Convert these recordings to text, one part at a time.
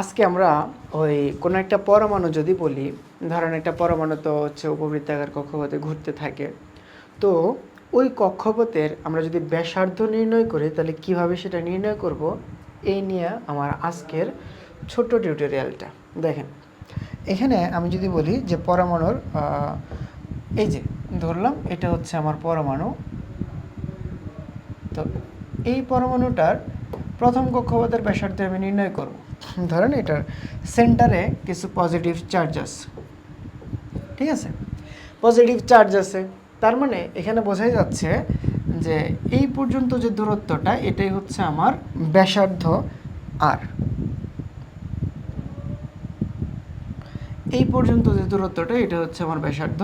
আজকে আমরা ওই কোনো একটা পরমাণু যদি বলি, ধরেন একটা পরমাণু তো হচ্ছে উপবৃত্তাকার কক্ষপথে ঘুরতে থাকে, তো ওই কক্ষপথের আমরা যদি ব্যাসার্ধ নির্ণয় করি, তাহলে কীভাবে সেটা নির্ণয় করব? এই নিয়ে আমার আজকের ছোট্ট টিউটোরিয়ালটা। দেখেন, এখানে আমি যদি বলি যে পরমাণুর এই যে ধরলাম, এটা হচ্ছে আমার পরমাণু। তো এই পরমাণুটার প্রথম কক্ষপথের ব্যাসার্ধ আমি নির্ণয় করব। ধরেন এটার সেন্টারে কিছু পজিটিভ চার্জ আছে। ঠিক আছে? পজিটিভ চার্জ আছে। তার মানে এখানে বোঝাই যাচ্ছে যে এই পর্যন্ত যে দূরত্বটা, এটাই হচ্ছে আমার ব্যাসার্ধ আর এই পর্যন্ত যে দূরত্বটা, এটা হচ্ছে আমার ব্যাসার্ধ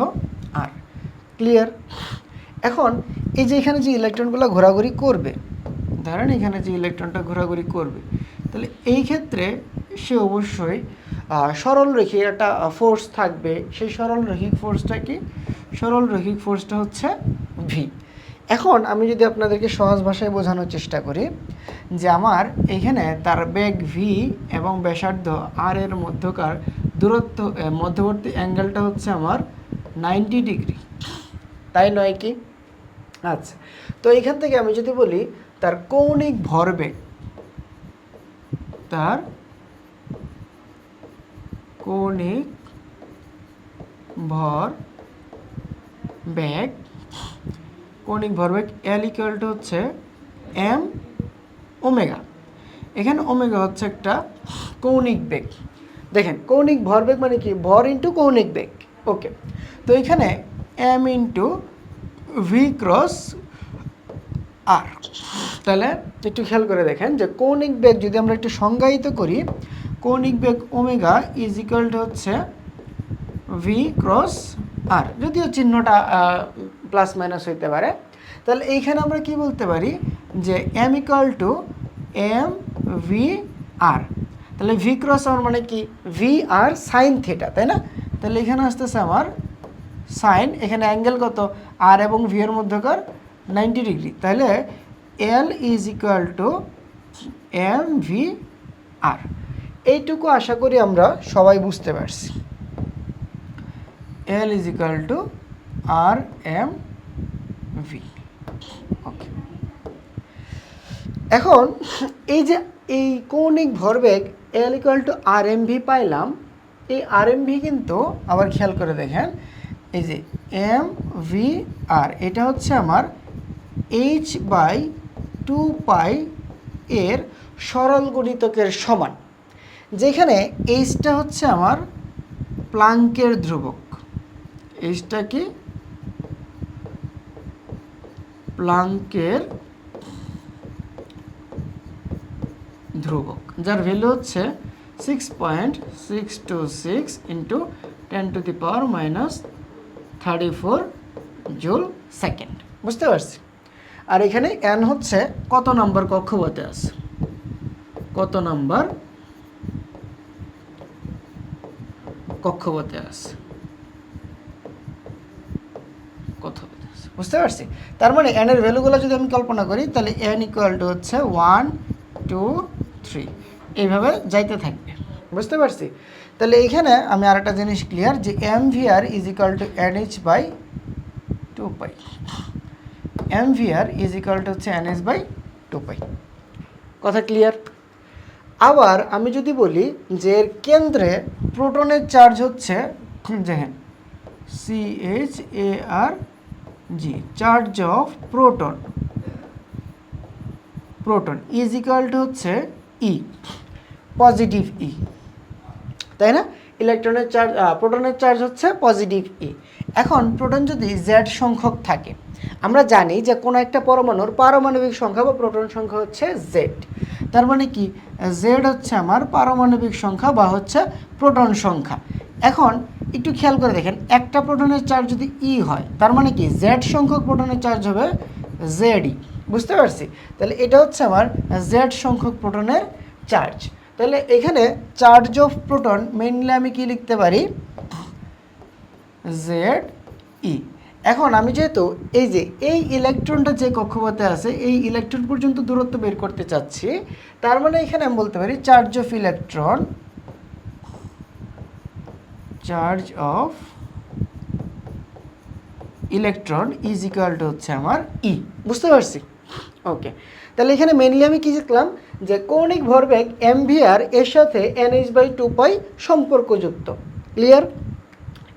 আর ক্লিয়ার এখন এই যে এখানে যে ইলেকট্রনগুলো ঘোরাঘুরি করবে, ধরেন এখানে যে ইলেকট্রনটা ঘোরাঘুরি করবে তাহলে এই ক্ষেত্রে সে অবশ্যই আহ, সরল রেখে একটা ফোর্স থাকবে। সেই সরল রৈখিক ফোর্সটা কি? সরল রৈখিক ফোর্সটা হচ্ছে ভি এখন আমি যদি আপনাদেরকে সহজ ভাষায় বোঝানোর চেষ্টা করি যে আমার এখানে তার বেগ ভি এবং ব্যাসার্ধ আর এর মধ্যকার দূরত্ব মধ্যবর্তী অ্যাঙ্গেলটা হচ্ছে আমার নাইনটি ডিগ্রি তাই নয় কি? আচ্ছা। তো এখান থেকে আমি যদি বলি তার কৌণিক ভরবেগ তার কৌণিক ভর বেগ, কৌণিক ভরবেগ এল ইকুয়াল টু হচ্ছে এম ওমেগা এখানে ওমেগা হচ্ছে একটা কৌণিক বেগ। দেখেন, কৌণিক ভরবেগ মানে কি? ভর ইন্টু কৌণিক বেগ। ওকে তো এখানে M into V cross R তাহলে একটু খেয়াল করে দেখেন যে কৌণিক বেগ যদি আমরা একটু সংজ্ঞায়িত করি, কৌণিক বেগ ওমেগা ইজ ইকুয়াল টু হচ্ছে ভি ক্রস আর যদিও চিহ্নটা প্লাস মাইনাস হইতে পারে। তাহলে এইখানে আমরা কি বলতে পারি? যে M equal to M V R তাহলে ভি ক্রস আর মানে কি? ভি আর সাইন থিটা তাই না? তাহলে এখানে আসতেছে আমার সাইন এখানে অ্যাঙ্গেল কত? আর এবং ভি এর মধ্যকার নাইনটি ডিগ্রি তাহলে L is equal to M V R এইটুকু আশা করি আমরা সবাই বুঝতে পারছি। L is equal to R M V okay এখন এই যে এই কৌণিক ভরবেগ L equal to R M V পাইলাম, এই আর এম ভি কিন্তু আবার খেয়াল করে দেখেন, এই যে এম ভি আর এটা হচ্ছে আমার এইচ বাই টু পাই এর সরল গণিতকের সমান, যেখানে এইচটা হচ্ছে আমার প্লাঙ্কের ধ্রুবক। এইচটা কি? প্লাঙ্কের ধ্রুবক, যার ভ্যালু হচ্ছে six point six two six into ten to the power minus thirty four joule second বুঝতে পারছি? আর এখানে এন হচ্ছে কত নাম্বার কক্ষপথে আছে? কত নাম্বার কক্ষপথে আছে? আছে, বুঝতে পারছি? তার মানে এন এর ভ্যালুগুলো যদি আমি কল্পনা করি, তাহলে এন ইকুয়াল টু হচ্ছে ওয়ান টু থ্রি এইভাবে যাইতে থাকবে, বুঝতে পারছি? তাহলে এইখানে আমি আরেকটা জিনিস ক্লিয়ার যে M V R is equal to N H by two pi M V R is equal to হচ্ছে N H by two pi কথা ক্লিয়ার আবার আমি যদি বলি যে এর কেন্দ্রে প্রোটনের চার্জ হচ্ছে দেখেন C H A R G charge of proton proton is equal to হচ্ছে ই পজিটিভ ই তাই না? ইলেকট্রনের চার্জ প্রোটনের চার্জ হচ্ছে পজিটিভ ই এখন প্রোটন যদি জেড সংখ্যক থাকে আমরা জানি যে কোনো একটা পরমাণুর পারমাণবিক সংখ্যা বা প্রোটন সংখ্যা হচ্ছে জেড তার মানে কি? জেড হচ্ছে আমার পারমাণবিক সংখ্যা বা হচ্ছে প্রোটন সংখ্যা। এখন একটু খেয়াল করে দেখেন, একটা প্রোটনের চার্জ যদি ই হয়, তার মানে কি? জেড সংখ্যক প্রোটনের চার্জ হবে জেডই বুঝতে পারছি? তাহলে এটা হচ্ছে আমার জেড সংখ্যক প্রোটনের চার্জ। তাহলে এখানে চার্জ অফ প্রোটন মেইনলি আমি কি লিখতে পারি? জেড ই এখন আমি যেহেতু এই যে, এই ইলেকট্রনটা যে কক্ষপথে আছে, এই ইলেকট্রন পর্যন্ত দূরত্ব বের করতে চাচ্ছি, তার মানে এখানে আমি বলতে পারি charge of electron charge of electron is equal to হচ্ছে আমার ই বুঝতে পারছি? ওকে তাহলে এখানে মেনলি আমি কি লিখলাম যে কৌণিক ভরবেগ এমভিআর এর সাথে N NH by two pi সম্পর্কযুক্ত ক্লিয়ার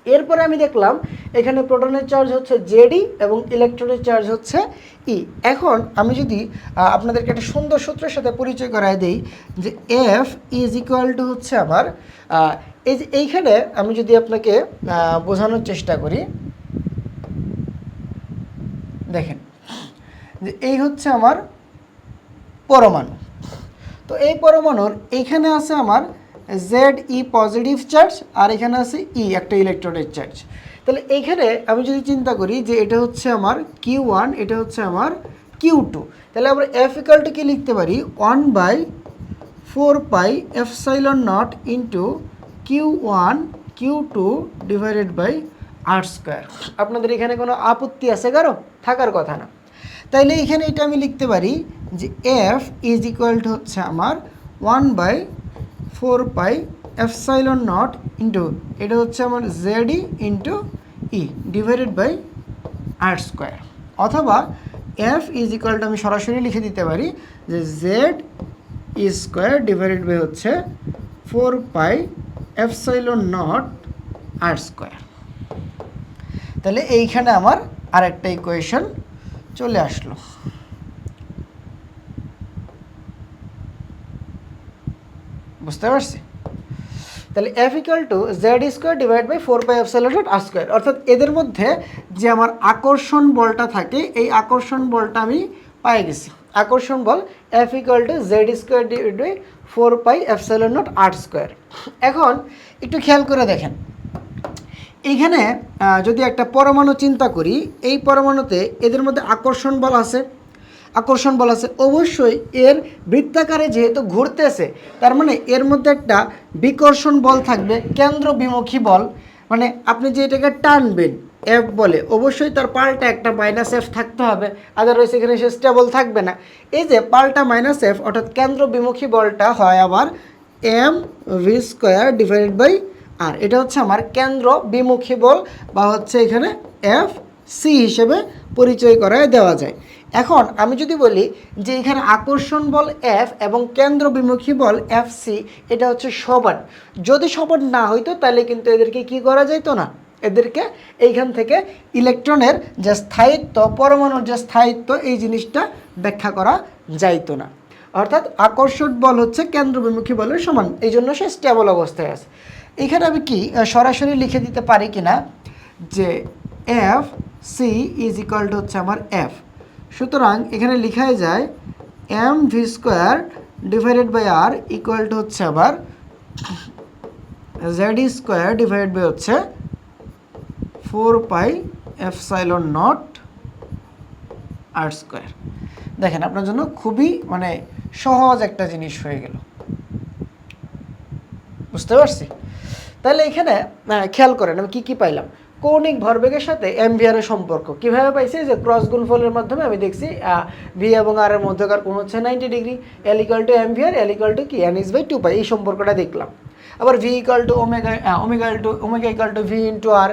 এরপরে আমি দেখলাম এখানে প্রোটনের চার্জ হচ্ছে জেডি এবং ইলেকট্রনের চার্জ হচ্ছে ই। এখন আমি যদি আপনাদেরকে একটা সুন্দর সূত্রের সাথে পরিচয় করায় দিই যে এফ ইজ ইকুয়াল টু হচ্ছে আমার এই যে এইখানে আমি যদি আপনাকে বোঝানোর চেষ্টা করি, দেখেন, যে এই হচ্ছে আমার পরমাণু। তো এই পরমাণুর এইখানে আছে আমার জেড ই পজিটিভ চার্জ আর এখানে আছে ই একটা ইলেকট্রনের চার্জ তাহলে এইখানে আমি যদি চিন্তা করি যে এটা হচ্ছে আমার কিউ ওয়ান এটা হচ্ছে আমার কিউ টু তাহলে আমরা এফ ইকাল টু কি লিখতে পারি? One by four pi epsilon naught into Q one Q two divided by R square আপনাদের এখানে কোনো আপত্তি আছে কারও? থাকার কথা না। তাইলে এখানে এটা আমি লিখতে পারি যে এফ ইজ ইকুয়াল টু হচ্ছে আমার one by four pi epsilon naught into, এটা হচ্ছে আমার Z into E divided by R square. অথবা এফ ইজ ইকুয়াল টু আমি সরাসরি লিখে দিতে পারি যে Z E square divided by হচ্ছে four pi epsilon naught R square. তাহলে এইখানে আমার আরেকটা ইকুয়েশন চলে আসলো। বুঝতে পারছি? তাহলে F equal to Z square divide by four epsilon dot R square অর্থাৎ এদের মধ্যে যে আমার আকর্ষণ বলটা থাকে, এই আকর্ষণ বলটা আমি পাই গেছি। আকর্ষণ বল F equal to Z square divide by four pi epsilon naught R square এখন একটু খেয়াল করে দেখেন। এইখানে যদি একটা পরমাণু চিন্তা করি, এই পরমাণুতে এদের মধ্যে আকর্ষণ বল আছে। আকর্ষণ বল আছে। অবশ্যই এর বৃত্তাকারে যেহেতু ঘুরতেছে, তার মানে এর মধ্যে একটা বিকর্ষণ বল থাকবে কেন্দ্র বিমুখী বল। মানে আপনি যে এটাকে টানবেন এফ বলে, অবশ্যই তার পাল্টা একটা মাইনাস এফ থাকতে হবে আদারওয়াইজ এখানে সে স্টেবল থাকবে না। এই যে পাল্টা মাইনাস এফ অর্থাৎ কেন্দ্র বিমুখী বলটা হয় আবার M V square divided by R এটা হচ্ছে আমার কেন্দ্র বিমুখী বল, বা হচ্ছে এখানে এফ সি হিসেবে পরিচয় করায় দেওয়া যায়। এখন আমি যদি বলি যে এখানে আকর্ষণ বল এফ এবং কেন্দ্র বিমুখী বল এফ সি এটা হচ্ছে সমান। যদি সমান না হইতো, তাহলে কিন্তু এদেরকে কি করা যেত না? এদেরকে এইখান থেকে ইলেকট্রনের যে স্থায়িত্ব, পরমাণুর যে স্থায়িত্ব, এই জিনিসটা ব্যাখ্যা করা যাইতো না। অর্থাৎ আকর্ষণ বল হচ্ছে কেন্দ্র বিমুখী বলের সমান এই জন্য সে স্টেবল অবস্থায় আছে। এখানে আমি কি সরাসরি লিখে দিতে পারি কি না যে F C is equal to হচ্ছে আমার এফ সুতরাং এখানে লেখাই যায় M V square divided by R equal to হচ্ছে আবার জেড স্কোয়ার ডিভাইড বাই হচ্ছে four pi epsilon naught R square দেখেন, আপনার জন্য খুবই মানে সহজ একটা জিনিস হয়ে গেল। বুঝতে পারছি? তাহলে এখানে খেয়াল করেন, আমি কী কী পাইলাম? কৌণিক ভরবেগের সাথে এমভিআর এর সম্পর্ক। কীভাবে পাইছি? যে ক্রস গুণফলের মাধ্যমে আমি দেখছি ভি এবং আর এর মধ্যকার কোণ হচ্ছে ninety degree L equal to MVR L equal to কি? N is by two pi এই সম্পর্কটা দেখলাম। আবার V equal to omega omega to omega equal to V into R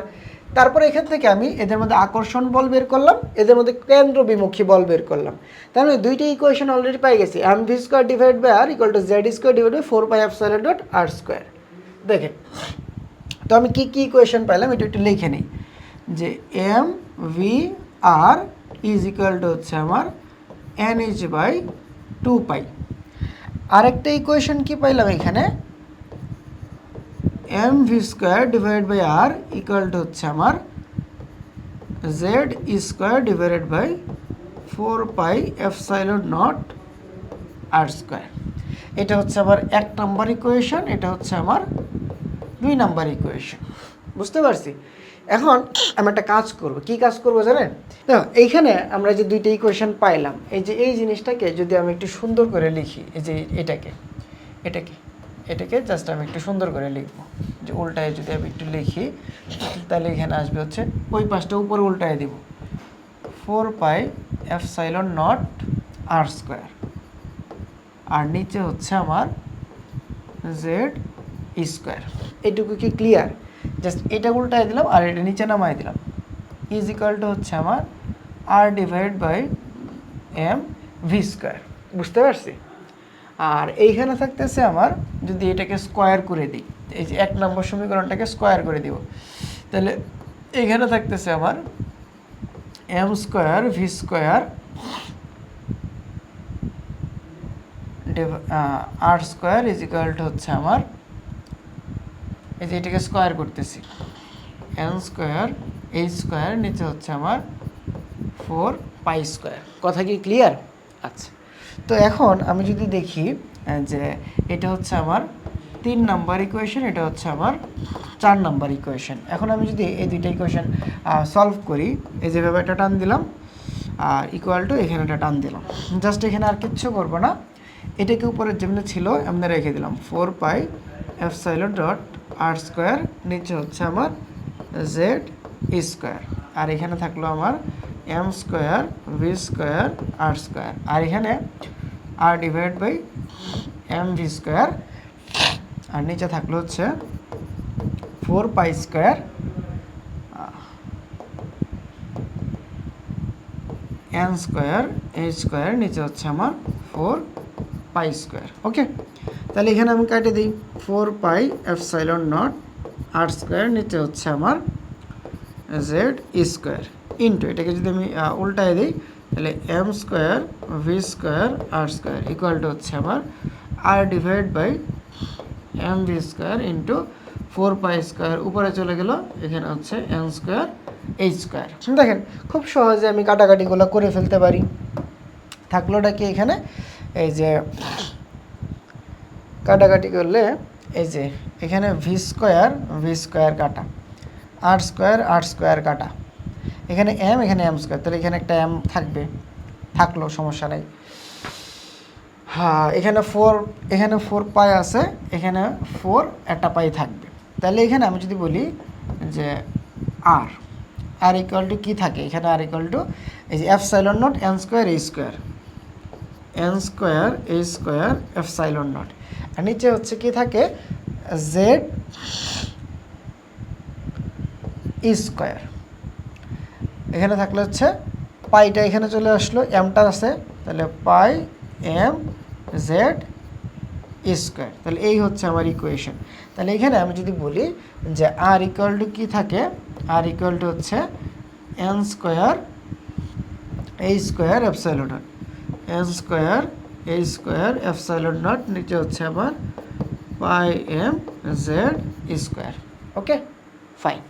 তারপরে এখান থেকে আমি এদের মধ্যে আকর্ষণ বল বের করলাম, এদের মধ্যে কেন্দ্র বিমুখী বল বের করলাম। তার মানে দুইটা ইকুয়েশন অলরেডি পাই গেছি M V square divide by R equal to Z square divide by four by F dot R square দেখেন তো আমি কি কি ইকুয়েশন পাইলাম এটা একটু লিখে নিই যে M V R is equal to হচ্ছে আমার N H by two pi আরেকটা ইকুয়েশন কি পাইলাম এখানে M V square divide by R equal to হচ্ছে আমার Z square divided by four pi epsilon naught R square এটা হচ্ছে আমার এক নাম্বার ইকুয়েশন এটা হচ্ছে আমার দুই নাম্বার ইকুয়েশন বুঝতে পারছি? এখন আমি একটা কাজ করব। কি কাজ করব জানেন? দেখো, এইখানে আমরা যে দুইটা ইকুয়েশন পাইলাম, এই যে এই জিনিসটাকে যদি আমি একটু সুন্দর করে লিখি, এই যে এটাকে এটাকে এটাকে জাস্ট আমি একটু সুন্দর করে লিখব। যে উল্টায় যদি আমি একটু লিখি, তাহলে এখানে আসবে হচ্ছে, ওই পাশটা উপরে উল্টায় দিব। Four pi epsilon naught R square. আর নিচে হচ্ছে আমার জেড স্কোয়ার। এটুকু কি ক্লিয়ার জাস্ট এটা উল্টায় দিলাম আর এটা নিচে নামাই দিলাম। ইজ ইকাল টু হচ্ছে আমার R divide by M V square বুঝতে পারছি? আর এইখানে থাকতেছে আমার, যদি এটাকে স্কোয়ার করে দিই, এই যে এক নম্বর সমীকরণটাকে স্কোয়ার করে দিব। তাহলে এইখানে থাকতেছে আমার M square V square R square is equal to হচ্ছে আমার এই যে এটাকে স্কোয়ার করতেছি। এন স্কোয়ার এইচ স্কোয়ার নিচে হচ্ছে আমার ফোর পাই স্কোয়ার কথা কি ক্লিয়ার আচ্ছা। তো এখন আমি যদি দেখি যে এটা হচ্ছে আমার তিন নাম্বার ইকুয়েশন এটা হচ্ছে আমার চার নাম্বার ইকুয়েশন এখন আমি যদি এই দুইটা ইকুয়েশন সলভ করি, এই যেভাবে একটা টান দিলাম, আর ইকুয়াল টু এখানে একটা টান দিলাম। জাস্ট এখানে আর কিচ্ছু করব না। এটাকে উপরে যেমনি ছিল, এমনি রেখে দিলাম। Four pi epsilon dot R square নিচে হচ্ছে আমার জেড স্কোয়ার আর এখানে থাকল আমার M square V square R square আর এখানে R divide by M V square আর নিচে থাকল হচ্ছে four pi square N square H square নিচে হচ্ছে আমার ফোর পাই স্কোয়ার ওকে তাহলে এখানে আমি কাটে দিই। Four pi epsilon naught R square নিচে হচ্ছে আমার জেড স্কোয়ার ইন্টু এটাকে যদি আমি উল্টায় দিই, তাহলে M square V square R square equal to হচ্ছে আমার R divide by M V square into four pi square উপরে চলে গেল, এখানে হচ্ছে এম স্কোয়ার এইচ স্কোয়ার দেখেন, খুব সহজে আমি কাটাকাটিগুলো করে ফেলতে পারি। থাকলোটা কি এখানে? এই যে কাটাকাটি করলে এই যে এখানে ভি স্কোয়ার ভি স্কোয়ার কাটা আর স্কোয়ার আর স্কোয়ার কাটা। এখানে এম এখানে এম স্কোয়ার তাহলে এখানে একটা এম থাকবে। থাকল, সমস্যা নেই। হ্যাঁ এখানে ফোর এখানে ফোর পাই আছে, এখানে ফোর একটা পাই থাকবে। তাহলে এখানে আমি যদি বলি যে আর আর ইকুয়াল টু কী থাকে? এখানে আর ইকুয়াল টু এই যে epsilon naught N square A square N square A square epsilon naught আর নিচে হচ্ছে কি থাকে? Z square. এখানে থাকলে হচ্ছে পাইটা এখানে চলে আসলো এমটা আছে, তাহলে পাই এম জেড স্কোয়ার। তাহলে এই হচ্ছে আমার ইকুয়েশন তাহলে এখানে আমি যদি বলি যে আর ইকুয়াল টু কী থাকে? আর ইকুয়াল টু হচ্ছে এন স্কোয়ার এই স্কোয়ার নট এন স্কোয়ার এই স্কোয়ার এফসাইলো নট নিচে হচ্ছে আমার pi M Z square. Okay? Fine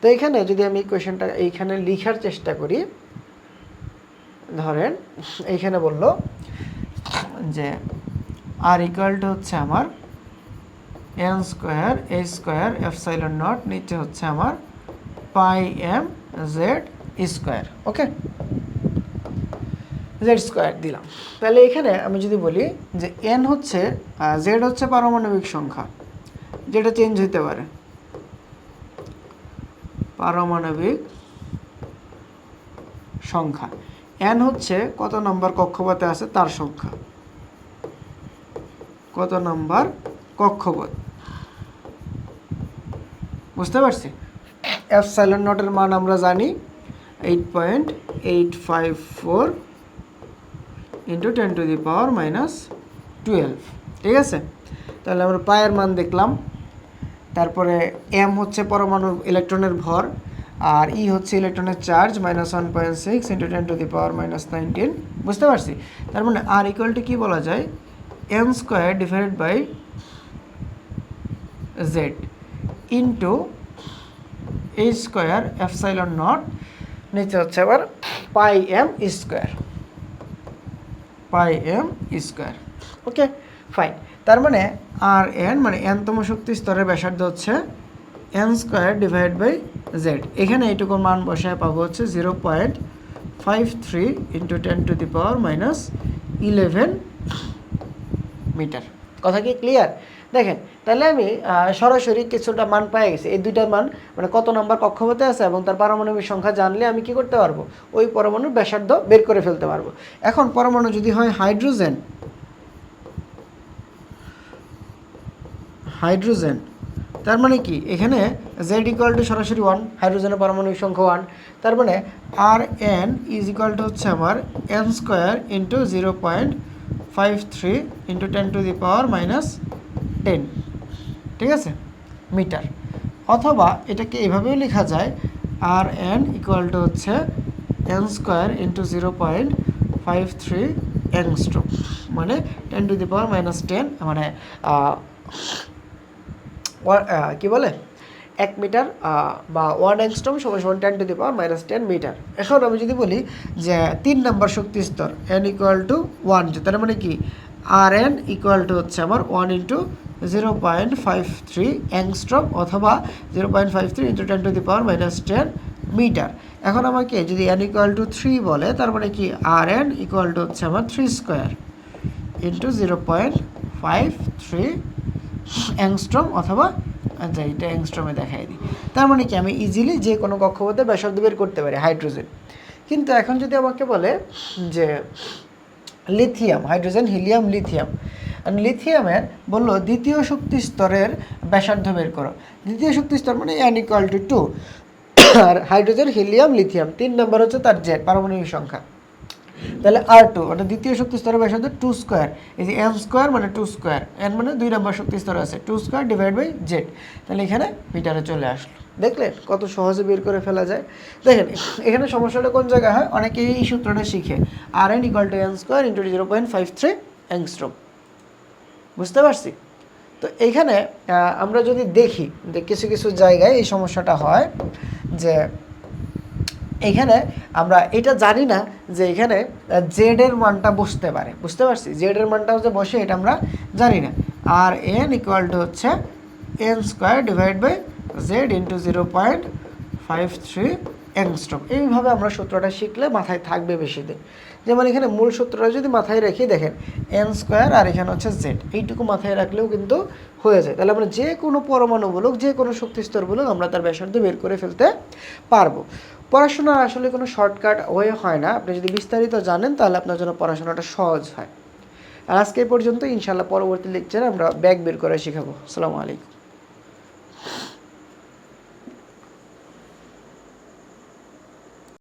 তো এখানে যদি আমি ইকুয়েশনটা এইখানে লিখার চেষ্টা করি, ধরেন এইখানে বলল যে আর ইকুয়াল টু হচ্ছে আমার N square A square epsilon naught নিচে হচ্ছে আমার pi M Z square. Okay? Z square দিলাম। তাহলে এখানে আমি যদি বলি যে এন হচ্ছে জেড হচ্ছে পারমাণবিক সংখ্যা, যেটা চেঞ্জ হতে পারে। পারমাণবিক সংখ্যা। এন হচ্ছে কত নম্বর কক্ষপথে আছে? তার সংখ্যা। কত নম্বর কক্ষপথ? বুঝতে পারছি? এফ সাইলেন্ট নটের মান আমরা জানি eight point eight five four into ten to the power minus twelve ঠিক আছে? তাহলে আমরা পায়ের মান দেখলাম। তারপরে এম হচ্ছে পরমাণুর ইলেকট্রনের ভর, আর ই হচ্ছে ইলেকট্রনের charge minus one point six into ten to the power minus nineteen বুঝতে পারছি? তার মানে আর ইকুয়াল টু কী বলা যায়? M square divided by Z into এই স্কোয়ার এফ সাইলন নট নিচে হচ্ছে আবার pi M square pi M square. Okay, fine. তার মানে আর এন মানে এনতম শক্তি স্তরের ব্যাসার্ধ হচ্ছে N square divide by Z. এখানে এইটুকুর মান বসায় পাবো হচ্ছে zero point five three into ten to the power minus eleven metre. কথা কি ক্লিয়ার? দেখেন তাহলে আমি সরাসরি কিছুটা মান পাই গেছি। এই দুইটার মান মানে কত নাম্বার কক্ষপথে আছে এবং তার পারমাণবিক সংখ্যা জানলে আমি কি করতে পারব? ওই পরমাণুর ব্যাসার্ধ বের করে ফেলতে পারব। এখন পরমাণু যদি হয় হাইড্রোজেন হাইড্রোজেন, তার মানে কি? এখানে জেড ইকুয়াল টু সরাসরি ওয়ান হাইড্রোজেনের পারমাণবিক সংখ্যা ওয়ান তার মানে R N is equal to হচ্ছে আমার N square into zero point five three into ten to the power minus ten ঠিক আছে? মিটার। অথবা এটাকে এভাবেও লেখা যায় আর এন ইকুয়াল টু হচ্ছে N square into zero point five three angstrom মানে ten to the power minus ten মানে কি বলে? এক মিটার বা ওয়ান অ্যাংস্ট্রম সমান সমান ten to the power minus ten metre. এখন আমি যদি বলি যে তিন নম্বর শক্তি স্তর এন ইকুয়াল টু ওয়ান তার মানে কি? আর এন ইকুয়াল টু হচ্ছে আমার one into zero point five three angstrom অথবা zero point five three into ten to the power minus ten metre এখন আমাকে যদি এন ইকুয়াল টু থ্রি বলে, তার মানে কি? আর এন ইকুয়াল টু হচ্ছে আমার three square into zero point five three angstrom অথবা আচ্ছা এটা অ্যাংস্ট্রমে দেখাই দিই। তার মানে কি? আমি ইজিলি যে কোনো কক্ষপথে ব্যাসার্ধ বের করতে পারি হাইড্রোজেন কিন্তু এখন যদি আমাকে বলে যে লিথিয়াম, হাইড্রোজেন, হিলিয়াম, লিথিয়াম। লিথিয়ামের বলল, দ্বিতীয় শক্তি স্তরের ব্যাসার্ধ বের করো। দ্বিতীয় শক্তি স্তর মানে এন ইকুয়াল টু টু আর হাইড্রোজেন, হিলিয়াম, লিথিয়াম, তিন নম্বর হচ্ছে তার জেড, পারমাণবিক সংখ্যা। তাহলে আর টু মানে দ্বিতীয় শক্তি স্তরের ব্যাসার্ধ টু স্কোয়ার এই যে এম স্কোয়ার মানে টু স্কোয়ার এন মানে দুই নম্বর শক্তি স্তর আছে two square divide by Z তাহলে এখানে মিটারে চলে আসলো। দেখলেন কত সহজে বের করে ফেলা যায়। দেখেন এখানে সমস্যাটা কোন জায়গায় হয়? অনেকেই এই সূত্রটা শিখে। R N equal to N square into zero point five three angstrom বুঝতে পারছি? তো এইখানে আহ, আমরা যদি দেখি যে কিছু কিছু জায়গায় এই সমস্যাটা হয় যে এখানে আমরা এটা জানি না যে এখানে জেড এর মানটা বসতে পারে। বুঝতে পারছি? জেড এর মানটা যে বসে, এটা আমরা জানি না। আর এন ইকুয়াল টু হচ্ছে N square divide by Z into zero point five three angstrom এইভাবে আমরা সূত্রটা শিখলে মাথায় থাকবে বেশি দিন। যেমন এখানে মূল সূত্রটা যদি মাথায় রেখে দেখেন এন স্কোয়ার আর এখানে হচ্ছে জেড এইটুকু মাথায় রাখলেও কিন্তু হয়ে যায়। তাহলে আমরা যে কোনো পরমাণু বলুক, যে কোনো শক্তিস্তর বলুক, আমরা তার ব্যাসার্ধ বের করে ফেলতে পারব। পড়াশোনার আসলে কোনো শর্টকাট ওয়ে হয় না। আপনি যদি বিস্তারিত জানেন, তাহলে আপনার জন্য পড়াশোনাটা সহজ হয়। আর আজকে পর্যন্ত ইনশাল্লাহ পরবর্তী লেকচারে আমরা ব্যাগ বের করে শেখাবো। আসসালামু আলাইকুম।